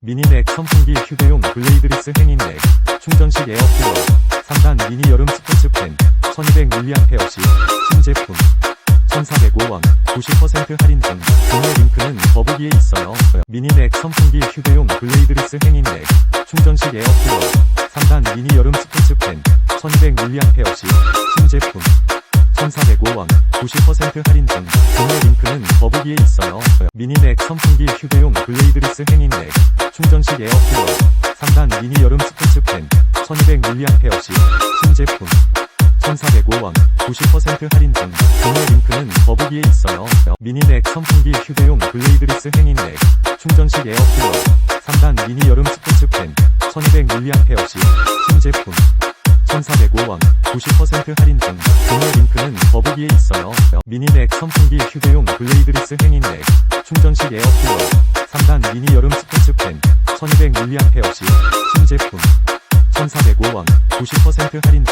미니넥 선풍기 휴대용 블레이드리스 행인넥 충전식 에어쿨러 3단 미니 여름 스포츠 팬 1200mAh 시 신제품. 1405원 90% 할인 중 구매 링크는 더보기에 있어요. 미니넥 선풍기 휴대용 블레이드리스 행인넥 충전식 에어쿨러 3단 미니 여름 스포츠 팬 1200mAh 시 신제품. 1405원 90% 할인 중 구매 링크는 더보기에 있어요. 미니넥 선풍기 휴대용 블레이드리스 행인넥 충전식 에어쿨러 3단 미니 여름 스포츠 팬 1200mAh 시 신제품. 1405원 90% 할인 중 구매 링크는 더보기에 있어요. 미니넥 선풍기 휴대용 블레이드리스 행인넥 충전식 에어쿨러 3단 미니 여름 스포츠 팬 1200mAh 시 신제품. 1405원 90% 할인 중 구매 링크는 더보기에 있어요. 미니넥 선풍기 휴대용 블레이드리스 행인넥 충전식 에어쿨러 3단 미니 여름 스포츠 팬 1200mAh 시 신제품 1405원 90% 할인 중